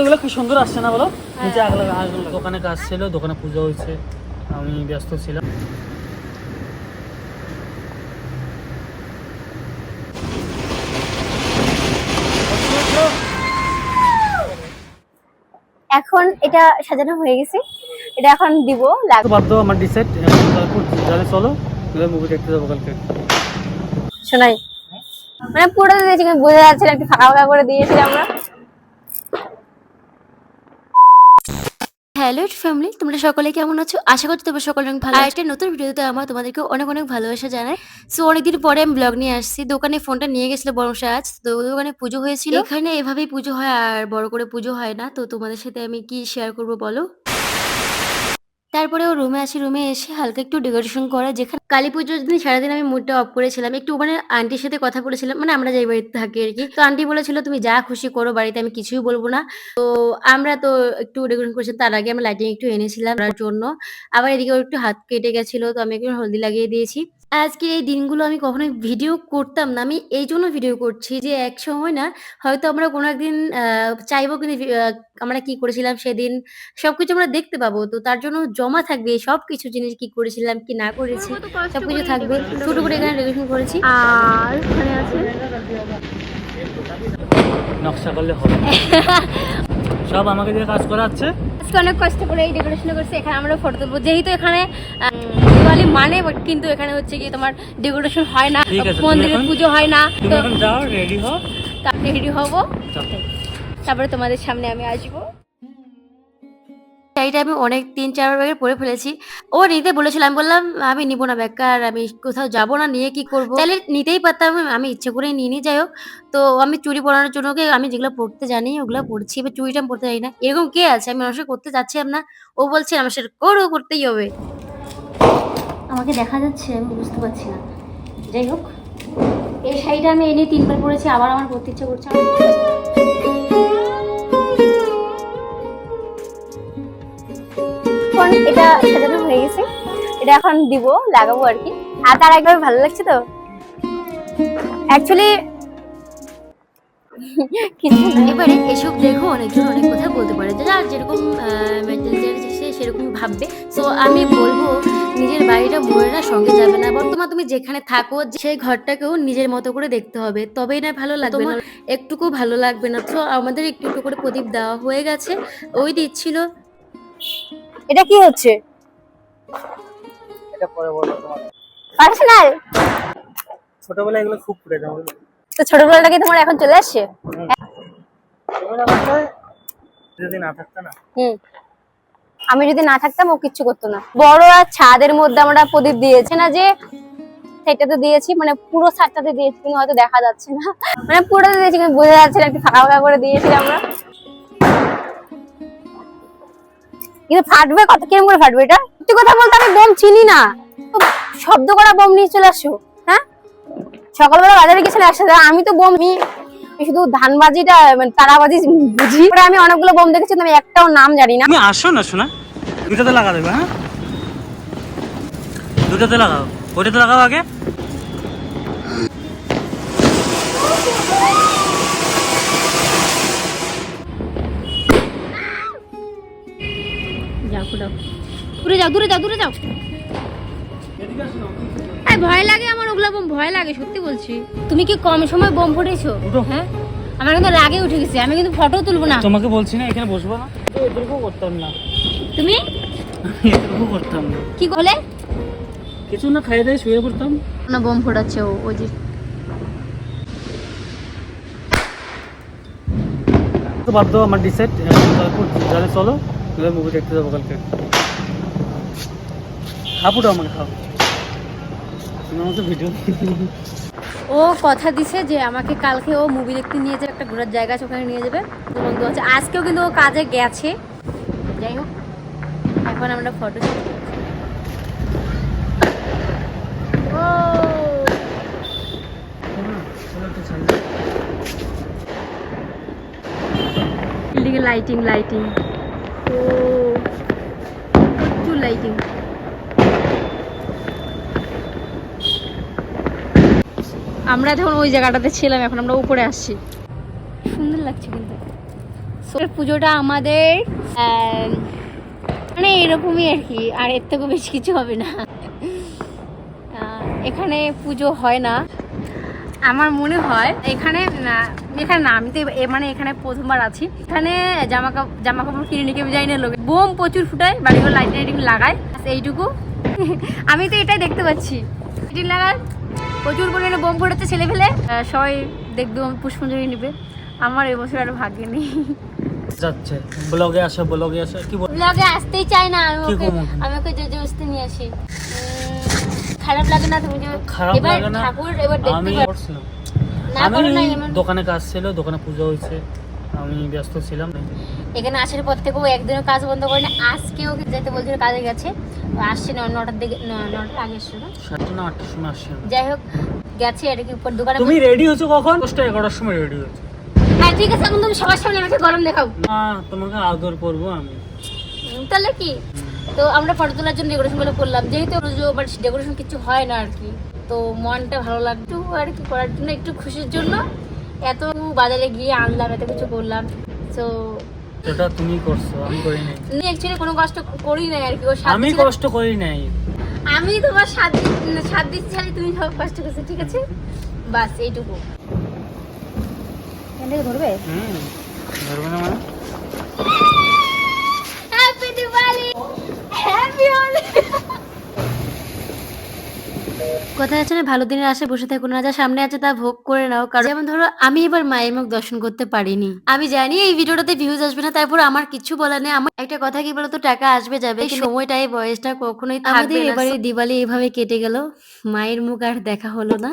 এগুলো কি সুন্দর আসছে না বলো? নিচে আগলা আগলা দোকানে কাজ ছিল দোকানে পুজো হয়েছে আমি ব্যস্ত ছিলাম। এখন এটা সাজানো হয়ে গেছে। এটা এখন দিব লাগ তো বাধ্য আমার ডিসাইড চলো মুভি দেখতে যাব কালকে। শোনাই। মানে পুরো দিয়েছি কিন্তু বোঝা যাচ্ছে না একটু ফাঁকা ফাঁকা করে দিয়েছি আমরা। হ্যালো ফ্যামিলি তোমরা সকলে কেমন আছো? আশা করছি তোমরা সকলে অনেক ভালো আর একটা নতুন ভিডিওতে আমার তোমাদেরকে অনেক অনেক ভালোবাসা জানাই। সো অনেকদিন পরে আমি ব্লগ নিয়ে আসছি। দোকানে ফোনটা নিয়ে গেছিল বড় আজ। তো দোকানে পুজো হয়েছিল। এখানে এভাবেই পুজো হয় আর বড় করে পুজো হয় না। তো তোমাদের সাথে আমি কি শেয়ার করব বলো? তারপরে ও রুমে আসি রুমে এসে হালকা একটু ডেকোরেশন করা, যেখানে কালী পুজোর দিন সারাদিন আমি মুডটা অফ করেছিলাম। একটু ওখানে আন্টির সাথে কথা বলেছিলাম মানে আমরা যাই বাড়িতে থাকি আর কি। তো আন্টি বলেছিল, তুমি যা খুশি করো, বাড়িতে আমি কিছুই বলব না। তো আমরা তো একটু ডেকোরেশন করেছি তার আগে আমরা লাইটিং একটু এনেছিলাম জন্য। আবার এদিকে ওর একটু হাত কেটে গেছিল, তো আমি একটু হলদি লাগিয়ে দিয়েছি। আজকে এই দিনগুলো আমি কখনোই ভিডিও করতাম না। আমি এই জন্য ভিডিও করছি যে এক সময় না হয়তো আমরা কোনো একদিন আহ, চাইব কিন্তু ভি- আমরা কি করেছিলাম সেদিন সবকিছু আমরা দেখতে পাবো। তো তার জন্য জমা থাকবে সব কিছু জিনিস কি করেছিলাম কি না করেছি সবকিছু থাকবে। ছোট করে এখানে ডেকোরেশন করেছি। আর ওখানে আছে? নকশা করলে হবে। সব আমাকে দিয়ে কাজ করাচ্ছে। আজকে অনেক কষ্ট করে এই ডেকোরেশন করছে এখানে আমরা ফটো তুলবো। যেহেতু এখানে দিওয়ালি মানে কিন্তু এখানে হচ্ছে কি তোমার ডেকোরেশন হয় না মন্দিরের মন্দিরে পুজো হয় না। তো যাও রেডি হও। রেডি হব। তারপরে তোমাদের সামনে আমি আসব। শাড়িটা আমি অনেক তিন, চার ব্যাগে পরে ফেলেছি। ও নিতে বলেছিল, আমি বললাম, আমি নিবো না বেকার আমি কোথাও যাব না, নিয়ে কি করব? তাহলে নিতেই পারতাম, আমি ইচ্ছে করেই নিয়ে নিয়ে যাই হোক। তো আমি চুড়ি পরানোর জন্য আমি যেগুলো পড়তে জানি, ওগুলো পড়ছি, এবার চুড়িটা আমি পড়তে জানি না। এরকম কে আছে? আমি মানুষের করতে যাচ্ছিলাম না। ও বলছে, আমার সাথে করো, করতেই হবে। আমাকে দেখা যাচ্ছে, আমি বুঝতে পারছি না। যাই হোক, এই শাড়িটা আমি এনে তিনবার পরেছি, আবার আমার পড়তে ইচ্ছে করছে এটা সাজানো হয়ে গেছে। এটা এখন দিব, লাগাবো আর কি। আর তার একবার ভালো লাগছে তো? অ্যাকচুয়ালি এবারে এসব দেখো, অনেকজন অনেক কথা বলতে পারে। যার যেরকম সে সেরকম ভাববে। সো আমি বলব, নিজের বাড়িটা ময়ূরের সঙ্গে যাবে না। বর্তমান তুমি যেখানে থাকো, সেই ঘরটাকেও নিজের মতো করে দেখতে হবে। তবেই না ভালো লাগবে না, একটুকু ভালো লাগবে না। তো আমাদের একটু একটু করে প্রদীপ দেওয়া হয়ে গেছে। ওই দিচ্ছিল। এটা কি হচ্ছে? এটা পরে বলো তোমার পার্সোনাল ছোটবেলায় এগুলো খুব পড়ে যাও তো ছোটবেলাটাকে তোমার এখন চলে আসছে? যদি না থাকতো না। হুম। আমি যদি না থাকতাম ও কিচ্ছু করতো না। বড় আর ছাদের মধ্যে আমরা প্রদীপ দিয়েছি না যে সেটাতে দিয়েছি মানে পুরো ছাদটাতে দিয়েছি কিন্তু হয়তো দেখা যাচ্ছে না। মানে পুরোটা দিয়েছি কিন্তু বোঝা যাচ্ছে না একটু ফাঁকা ফাঁকা করে দিয়েছি আমরা। কিন্তু ফাটবে কত? কিরম করে ফাটবে এটা? সত্যি কথা বলতে আমি বোম চিনি না। শব্দ করা বোম নিয়ে চলে আসো হ্যাঁ? সকালবেলা বাজারে গেছিলাম একসাথে, আমি তো বোম শুধু ধানবাজিটা মানে তারাবাজি বুঝি। ওটা আমি অনেকগুলো বোম দেখেছি আমি একটাও নাম জানি না। তুমি আসো না, শোনা। দুটাতে লাগা দেবে হ্যাঁ? দুটাতে লাগাও। ওটাতে লাগাও আগে। যাও দূরে যাও দূরে যাও। ভয় লাগে আমার ওগুলো বোম ভয় লাগে সত্যি বলছি। তুমি কি কম সময় বোম ফুটেছো। হ্যাঁ? আমার কিন্তু লাগে উঠে গেছে আমি কিন্তু ফটো তুলবো না। তোমাকে বলছি না এখানে বসবো না। এটুকু করতাম না। তুমি? এটুকু করতাম না। কি বলে? কিছু না খাইয়ে দিয়ে শুয়ে পড়তাম। না বোম ফোটাচ্ছে ও ওই যে। তো বাধ্য আমার ডিসাইড যাবে চলো মুভি দেখতে যাব কালকে। খাবুটা আমাকে খাও। ও কথা দিছে যে আমাকে কালকে ও মুভি দেখতে নিয়ে যাবে, একটা ঘোরার জায়গা আছে ওখানে নিয়ে যাবে। তো বন্ধু আছে, আজকেও কিন্তু ও কাজে গেছে। যাই হোক, এখন আমরা ফটো লাইটিং লাইটিং ও! প্রচুর লাইটিং আমরা যখন ওই জায়গাটাতে ছিলাম, এখন আমরা উপরে আসছি। সুন্দর লাগছে কিন্তু। পুজোটা আমাদের মানে এরকমই আর কি, আর এর থেকে বেশি কিছু হবে না। এখানে পুজো হয় না। আমার মনে হয়, এখানে এখানে না, আমি তো মানে এখানে প্রথমবার আছি। এখানে জামা কাপড় জামা কাপড় কিনে নিয়ে কেউ যাই না লোক। বোম প্রচুর ফুটায় বাড়িগুলো লাইট লাইটিং লাগায় এইটুকু। আমি তো এটাই দেখতে পাচ্ছি। লাগায় প্রচুর পরিমাণে বোম পড়েছে ছেলে ফেলে। সবাই দেখবে পুষ্পঞ্জলি নিবে। আমার এবছর আর ভাগ্যে নেই। যাচ্ছে। ব্লগে আসে ব্লগে আসে। কি বল ব্লগে আসতেই চাই না আমি ওকে আমি ওকে জোর জবরদস্তি নিয়ে আসি। খারাপ লাগে না তুমি যে খারাপ লাগে না? ঠাকুর এবার দেখতে পারছ না আমি দোকানে কাজ ছিল দোকানে পুজো হয়েছে। আমি ব্যস্ত ছিলাম। এখানে আসার পর থেকেও একদিনও কাজ বন্ধ করে না আজকে ওকে যেতে বলছিল কাজে গেছে। আসছে না নটার দিকে নটার আগে এসছো না সাতটা না আটটার সময় আসছি। যাই হোক গেছে এটা কি উপর দোকানে। তুমি রেডি হয়েছো কখন? দশটা এগারোটার সময় রেডি হয়েছো। হ্যাঁ ঠিক আছে এখন তুমি সবার সামনে আমাকে গরম দেখাও। না তোমাকে আদর করব আমি। তাহলে কি? তো আমরা ফটো তোলার জন্য ডেকোরেশনগুলো করলাম। যেহেতু ডেকোরেশন কিছু হয় না আর কি তো মনটা ভালো লাগতো আর কি করার জন্য একটু খুশির জন্য এত বাজারে গিয়ে আনলাম এত কিছু করলাম। তো সেটা তুমি করছ আমি করি নাই। তুমি অ্যাকচুয়ালি কোনো কষ্ট করি নাই আর কি। ও সাত আমি কষ্ট করি নাই। আমি তোমার সাত দিন সাত দিন ছাড়ি তুমি সব কষ্ট করছ ঠিক আছে? বাস এইটুকু। এখান থেকে ধরবে? হুম ধরবে না মানে? কথা আছে না ভালো দিনের আশায় বসে থাকো না যা সামনে আছে তা ভোগ করে নাও। কারণ যেমন ধরো আমি এবার মায়ের মুখ দর্শন করতে পারিনি। আমি জানি এই ভিডিওটাতে ভিউজ আসবে না তারপর আমার কিছু বলার নেই। আমার একটা কথা কি বলতো টাকা আসবে যাবে সময়টাই সময়টা এই বয়সটা কখনোই আমাদের এবারে দিওয়ালি এভাবে কেটে গেল মায়ের মুখ আর দেখা হলো না।